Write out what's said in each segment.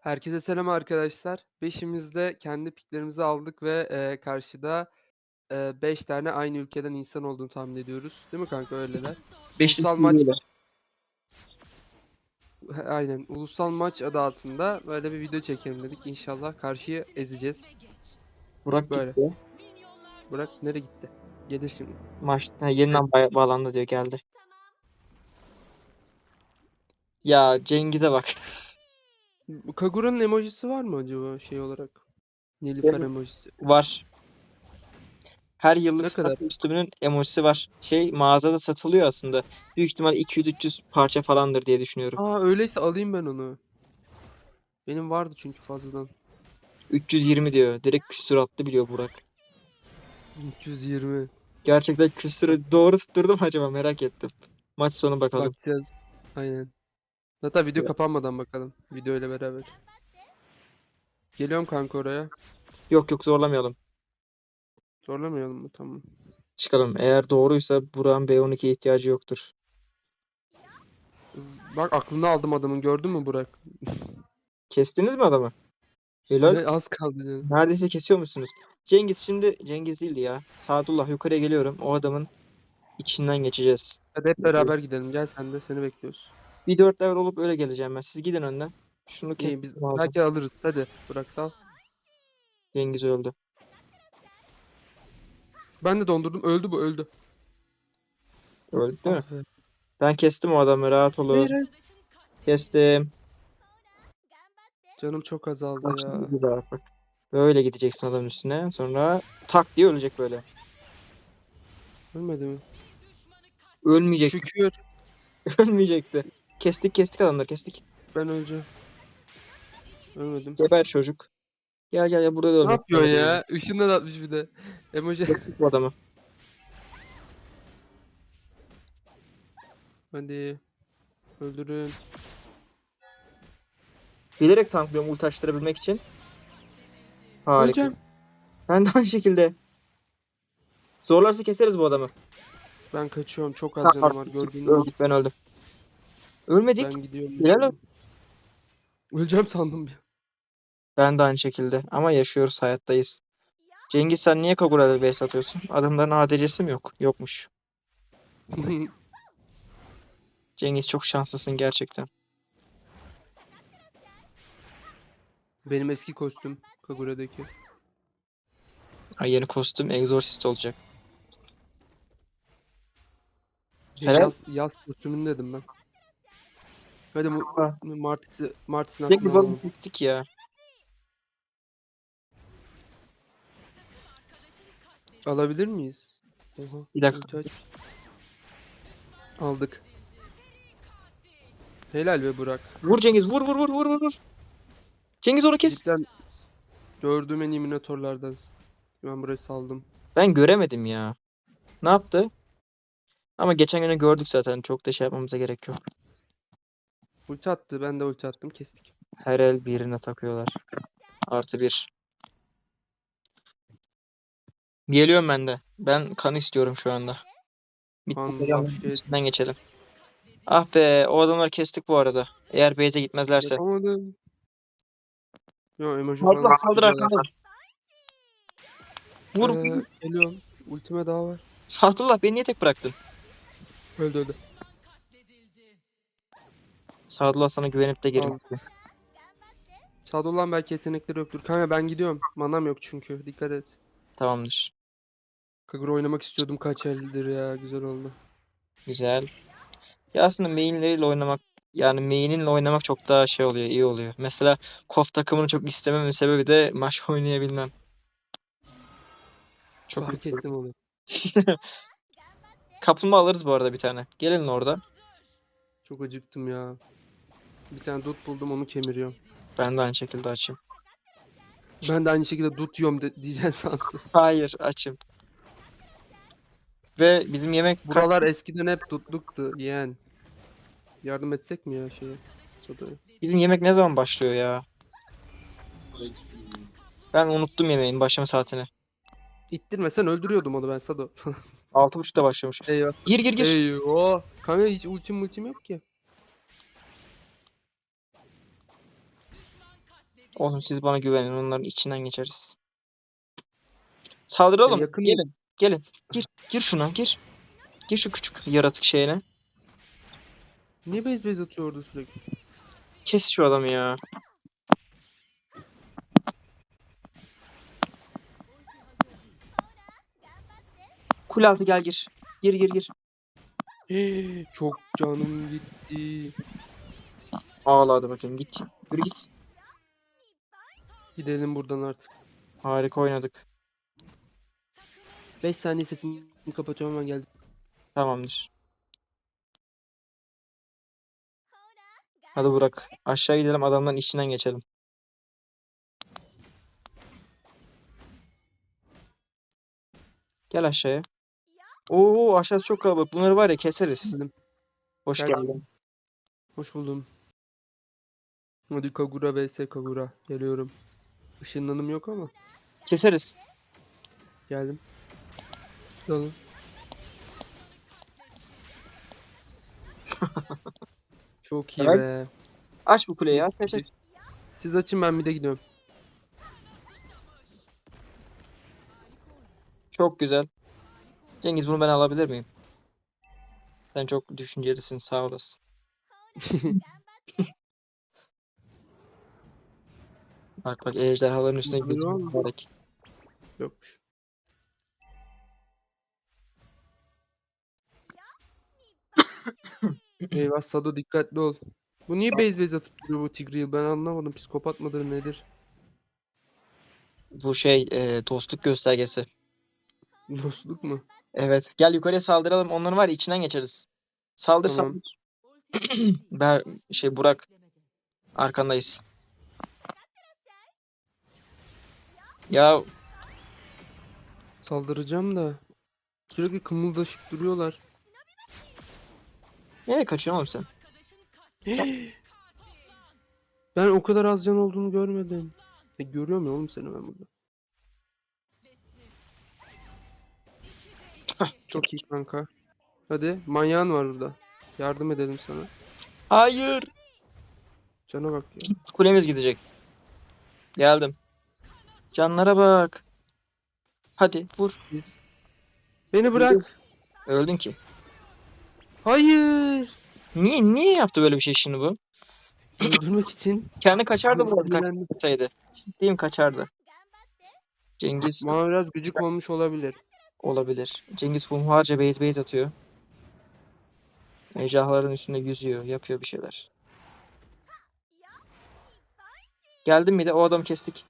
Herkese selam arkadaşlar. Beşimiz de kendi piklerimizi aldık ve eee, karşıda 5 tane aynı ülkeden insan olduğunu tahmin ediyoruz. Değil mi kanka öyleler? Beşlik Ulusal maç aynen. Ulusal maç adı altında böyle bir video çekelim dedik. İnşallah karşıyı ezeceğiz. Burak Böyle. gitti. Bırak nereye gitti? Gelir şimdi. Maç ha, yeniden ba- bağlandı diyor geldi. Ya Cengiz'e bak. Kagura'nın emojisi var mı acaba şey olarak? Nilüfer emojisi. Var. Her Ne yıllık kadar? kostümünün emojisi var. Şey mağazada satılıyor aslında. Büyük ihtimal 200-300 parça falandır diye düşünüyorum. Aa öyleyse alayım ben onu. Benim vardı çünkü fazladan. 320 diyor. Direkt küsuratlı biliyor Burak. 320. Gerçekten küsürü doğru tutturdum acaba merak ettim. Maç sonu bakalım. Bakacağız. Aynen. Zaten video kapanmadan bakalım. Video ile beraber. Geliyorum kanka oraya. Yok yok zorlamayalım. Zorlamayalım mı? Tamam. Çıkalım. Eğer doğruysa Burak'ın B12'ye ihtiyacı yoktur. Bak aklını aldım adamın. Gördün mü Burak? Kestiniz mi adamı? Helal. Ne az kaldı canım. Neredeyse kesiyor musunuz? Cengiz şimdi Cengiz değildi ya. Sadullah yukarıya geliyorum. O adamın içinden geçeceğiz. Hadi hep beraber gidelim. Gel sen de seni bekliyoruz. Bir dört level olup öyle geleceğim ben. Siz gidin önden. Şunu İyi biz kesmem lazım. belki alırız. Hadi Burak sal. Cengiz öldü. Ben de dondurdum. Öldü bu öldü. Öldü değil mi? Ah be. Ben kestim o adamı rahat olun. Hayır, hayır. Kestim. Canım çok azaldı Bak ya. şimdi bir daha bak. Böyle gideceksin adamın üstüne. Sonra tak diye ölecek böyle. Ölmedi mi? Ölmeyecek. Şükür. Ölmeyecekti. Kestik kestik adamları kestik. Ben öleceğim. Ölmedim. Geber çocuk. Gel gel ya burada da Ne ölmek yapıyorsun üzere ya? Işından atmış bir de. Emoji. Kestik bu adamı. Hadi. Öldürün. Bilerek tanklıyorum ulti açtırabilmek için. Harika. Öleceğim. Ben de aynı şekilde. Zorlarsa keseriz bu adamı. Ben kaçıyorum. Çok az canım var. artık Gördüğün gibi. Ben öldüm. Ölmedik. Ben gidiyorum. Helal olsun. Öleceğim sandım bir. Ben de aynı şekilde. Ama yaşıyoruz hayattayız. Cengiz sen niye Kagura'da base atıyorsun? Adamların ADC'si mi yok? Yokmuş. Cengiz çok şanslısın gerçekten. Benim eski kostüm Kagura'daki. Ha, yeni kostüm Exorcist olacak. Helal. Yaz, yaz kostümünü dedim ben. Hadi mu Ha. Martis'i Martis'in aklını balık alalım. gittik ya. Alabilir miyiz? Oha. Bir dakika. ulti aç. Aldık. Helal be Burak. Vur Cengiz vur vur vur vur vur. vur. Cengiz onu kes. Cidden gördüğüm en iyi minotorlardan. Ben burayı saldım. Ben göremedim ya. Ne yaptı? Ama geçen günü gördük zaten. Çok da şey yapmamıza gerek yok. Ulti attı. Ben de ulti attım. Kestik. Her el birine takıyorlar. Artı bir. Geliyorum ben de. Ben kan istiyorum şu anda. Afiyet. üstünden geçelim. Ah be o adamları kestik bu arada. Eğer base'e gitmezlerse. Yapamadım. Yo emoji falan güzel. arkamda. Vur. Ee, geliyorum. Ultime daha var. Sadullah beni niye tek bıraktın? Öldü öldü. Sadullah sana güvenip de geri gitti. Sadullah belki yetenekleri yoktur. Kanka ben gidiyorum. Manam yok çünkü. Dikkat et. Tamamdır. Kagura oynamak istiyordum kaç eldir ya. Güzel oldu. Güzel. Ya aslında mainleriyle oynamak yani main'inle oynamak çok daha şey oluyor, iyi oluyor. Mesela KOF takımını çok istememin sebebi de maç oynayabilmem. Çok Fark iyi. ettim onu. Kaplumbağa alırız bu arada bir tane. Gelin orada. Çok acıktım ya. Bir tane dut buldum onu kemiriyorum. Ben de aynı şekilde açayım. Ben de aynı şekilde dut yiyorum de, diyeceksin sandım. Hayır, açım. Ve bizim yemek Buralar eskiden hep dutluktu yeğen. Yardım etsek mi ya şeye? Sodaya. bizim yemek ne zaman başlıyor ya? Ben unuttum yemeğin başlama saatini. İttirmesen öldürüyordum onu ben Sado. 6.30'da başlamış. Eyvah. Gir gir gir. Eyvah. Kanka hiç ultim ultim yok ki. Olsun siz bana güvenin. Onların içinden geçeriz. Saldıralım. yakın- Gelin. Gelin. Gir. Gir şuna. Gir. Gir şu küçük yaratık şeyine. Niye bez bez atıyor orada sürekli? Kes şu adamı ya. Kule altı gel gir. Gir gir gir. Çok canım gitti. Ağla hadi bakayım git. Yürü git. Gidelim buradan artık. Harika oynadık. 5 saniye sesini kapatıyorum hemen geldim. Tamamdır. Hadi Burak. Aşağı gidelim adamların içinden geçelim. Gel aşağıya. Oo aşağısı çok kalabalık. Bunları var ya keseriz. Geldim. Hoş Gel. geldin. Hoş buldum. Hadi Kagura vs Kagura. Geliyorum. Işınlanım yok ama. Keseriz. Geldim. Dalın. Çok iyi Evet. be. Aç bu kuleyi aç aç aç. Siz açın ben bir de gidiyorum. Çok güzel. Cengiz bunu ben alabilir miyim? Sen çok düşüncelisin sağ olasın. Bak bak ejderhaların üstüne Buyurun. gidiyor. mübarek. Yokmuş. Eyvah Sado dikkatli ol. Bu niye base base atıp duruyor bu Tigreal? Ben anlamadım. Psikopat mıdır nedir? Bu şey e, dostluk göstergesi. Dostluk mu? Evet. Gel yukarıya saldıralım. Onların var ya içinden geçeriz. Saldır Tamam. saldır. Ber şey Burak arkandayız. Ya Saldıracağım da. Sürekli kımıldaşıp duruyorlar. nereye kaçıyorsun oğlum sen? Ben o kadar az can olduğunu görmedim. E, görüyorum ya oğlum seni ben burada. Çok iyi kanka. Hadi manyağın var burada. Yardım edelim sana. Hayır. Cana bak ya. Kulemiz gidecek. Geldim. Canlara bak. Hadi vur. Beni bırak. Öldün ki. Hayır. Niye niye yaptı böyle bir şey şimdi bu? Öldürmek için. Kendi kaçardı bu arada kaçsaydı. Ciddiyim kaçardı. Cengiz Bana biraz gıcık olmuş olabilir. olabilir. Cengiz hunharca base base atıyor. Ejderhaların üstünde yüzüyor. Yapıyor bir şeyler. Geldim mi de o adamı kestik.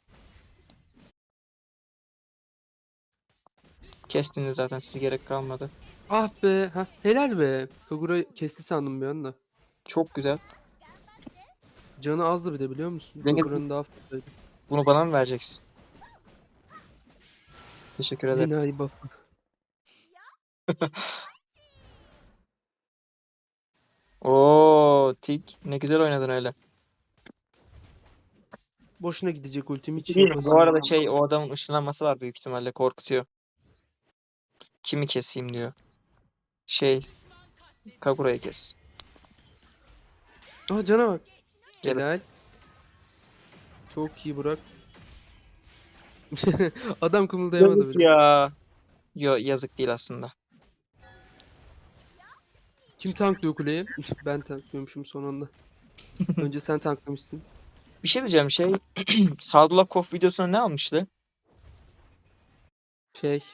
Kestiniz zaten siz gerek kalmadı. Ah be. Ha, helal be. Kagura kesti sandım bir anda. Çok güzel. Canı azdı bir de biliyor musun? Cengiz- Kagura'nın daha fazlaydı. Bunu bana mı vereceksin? Teşekkür ederim. Enayi buff'ı. Oo, tik. Ne güzel oynadın öyle. Boşuna gidecek ultim hiç. Bu arada şey o adamın ışınlanması var büyük ihtimalle korkutuyor. Kimi keseyim diyor. Şey Kagura'yı kes. Aa cana bak. Gel. Helal. Çok iyi Burak. Adam kımıldayamadı bile. ya. Yo yazık değil aslında. Kim tanklıyor kuleyi? ben tanklıyormuşum son anda. Önce sen tanklamışsın. Bir şey diyeceğim şey Sadullah Kof videosuna ne almıştı? Şey.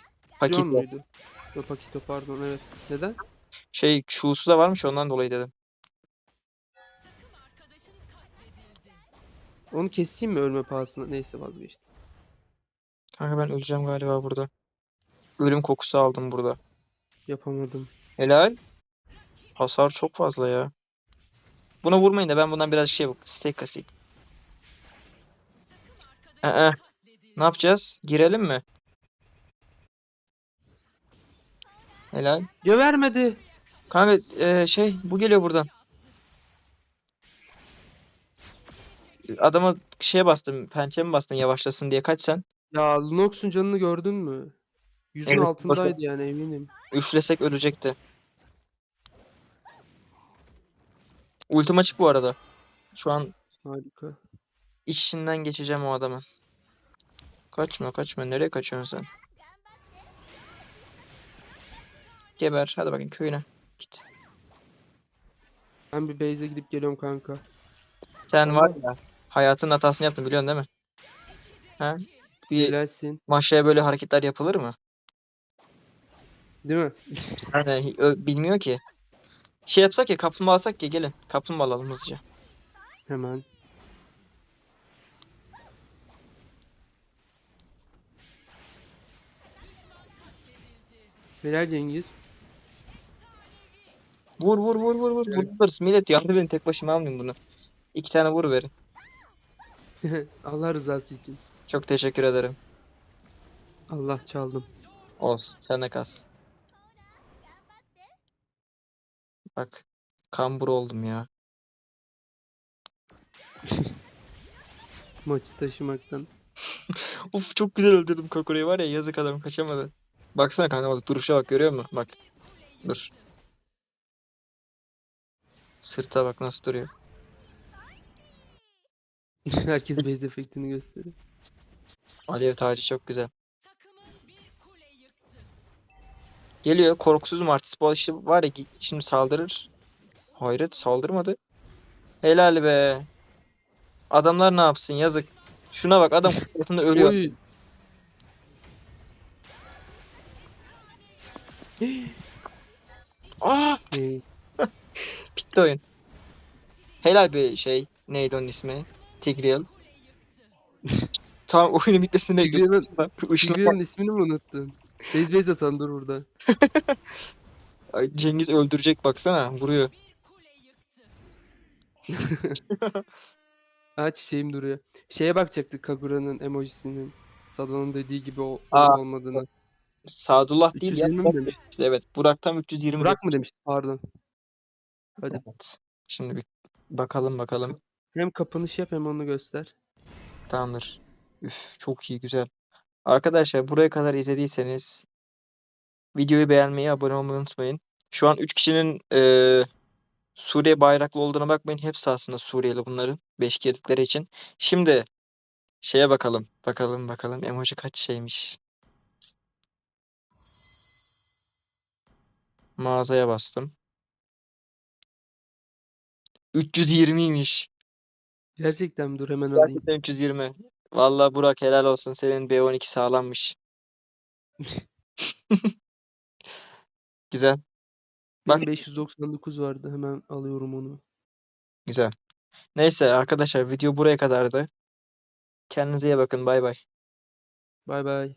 Paket John muydu? Yok Pakito pardon evet. Neden? şey Q'su da varmış ondan dolayı dedim. Onu keseyim mi ölme pahasına? Neyse vazgeçtim. Kanka ben öleceğim galiba burada. Ölüm kokusu aldım burada. Yapamadım. Helal. Hasar çok fazla ya. Buna vurmayın da ben bundan biraz şey steak kasayım. Ee, ne yapacağız? Girelim mi? Helal. Ya vermedi. Kanka e, şey bu geliyor buradan. Adama şeye bastım, pençeme bastım yavaşlasın diye kaç sen. Ya Lunox'un canını gördün mü? Yüzün Evet, altındaydı yani eminim. Üflesek ölecekti. Ultim açık bu arada. Şu an Harika. içinden geçeceğim o adamın. Kaçma kaçma. Nereye kaçıyorsun sen? Geber. Hadi bakayım köyüne. Git. Ben bir base'e gidip geliyorum kanka. Sen var ya hayatın hatasını yaptın biliyorsun değil mi? Ha? Bir Helalsin. maşaya böyle hareketler yapılır mı? Değil mi? Yani ö- bilmiyor ki. Şey yapsak ya kaplumbağa alsak ya gelin. Kaplumbağa alalım hızlıca. Hemen. Helal Cengiz. Vur vur vur vur vur. Evet. Vururuz. Millet yardım edin tek başıma almayayım bunu. İki tane vur verin. Allah rızası için. Çok teşekkür ederim. Allah çaldım. Olsun. Sen de kas. Bak. Kambur oldum ya. Maçı taşımaktan. Of çok güzel öldürdüm Kakure'yi var ya yazık adam kaçamadı. Baksana kanka bak duruşa bak görüyor musun? Bak. Dur. Sırta bak nasıl duruyor. Herkes base efektini gösteriyor. Alev tacı çok güzel. Geliyor korkusuz mu artist bu işte var ya şimdi saldırır. Hayret saldırmadı. Helal be. Adamlar ne yapsın yazık. Şuna bak adam altında ölüyor. Aa Ee, bitti oyun. Helal bir şey. Neydi onun ismi? Tigreal. Tam oyunun bitmesini bekliyorum. Tigreal'ın ismini mi unuttun? Base base atan dur burada. Ay, Cengiz öldürecek baksana vuruyor. Ha çiçeğim duruyor. Şeye bakacaktık Kagura'nın emojisinin. Sada'nın dediği gibi o Aa, olmadığını. Sadullah değil ya. 320 mi demiş? Evet Burak'tan 320. Burak mı demişti? Pardon. Hadi. Evet. Şimdi bir bakalım bakalım. Hem kapanış yap hem onu göster. Tamamdır. Üf, çok iyi güzel. Arkadaşlar buraya kadar izlediyseniz videoyu beğenmeyi, abone olmayı unutmayın. Şu an 3 kişinin eee, Suriye bayraklı olduğuna bakmayın. Hepsi aslında Suriyeli bunların. 5 girdikleri için. Şimdi şeye bakalım. Bakalım bakalım emoji kaç şeymiş. Mağazaya bastım. 320'ymiş. Gerçekten mi? dur hemen alayım. Gerçekten 320. Vallahi Burak helal olsun. Senin B12 sağlammış. Güzel. Bak Benim 599 vardı. Hemen alıyorum onu. güzel. Neyse arkadaşlar video buraya kadardı. Kendinize iyi bakın. Bay bay. Bay bay.